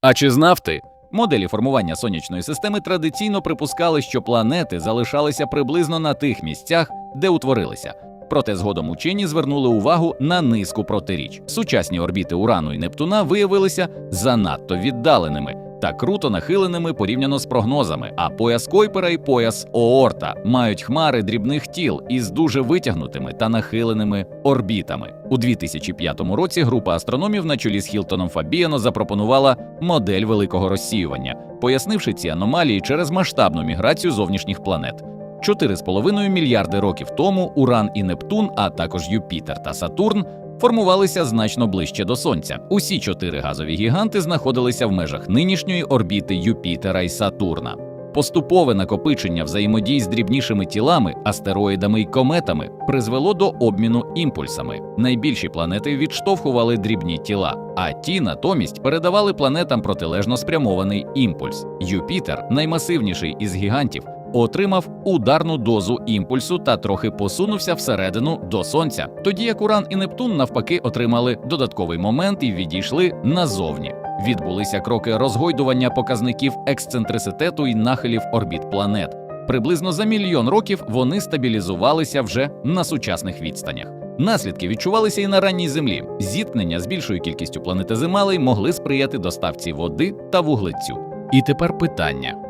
А чи знав ти? Моделі формування сонячної системи традиційно припускали, що планети залишалися приблизно на тих місцях, де утворилися. Проте згодом учені звернули увагу на низку протиріч. Сучасні орбіти Урану і Нептуна виявилися занадто віддаленими та круто нахиленими порівняно з прогнозами. А пояс Койпера і пояс Оорта мають хмари дрібних тіл із дуже витягнутими та нахиленими орбітами. У 2005 році група астрономів на чолі з Хілтоном Фабіано запропонувала модель великого розсіювання, пояснивши ці аномалії через масштабну міграцію зовнішніх планет. 4,5 мільярди років тому Уран і Нептун, а також Юпітер та Сатурн, формувалися значно ближче до Сонця. Усі чотири газові гіганти знаходилися в межах нинішньої орбіти Юпітера і Сатурна. Поступове накопичення взаємодій з дрібнішими тілами, астероїдами і кометами призвело до обміну імпульсами. Найбільші планети відштовхували дрібні тіла, а ті натомість передавали планетам протилежно спрямований імпульс. Юпітер, наймасивніший із гігантів, отримав ударну дозу імпульсу та трохи посунувся всередину до сонця, тоді як Уран і Нептун навпаки отримали додатковий момент і відійшли назовні. Відбулися кроки розгойдування показників ексцентриситету і нахилів орбіт планет. Приблизно за мільйон років вони стабілізувалися вже на сучасних відстанях. Наслідки відчувалися і на ранній землі. Зіткнення з більшою кількістю планетиземалей могли сприяти доставці води та вуглецю. І тепер питання: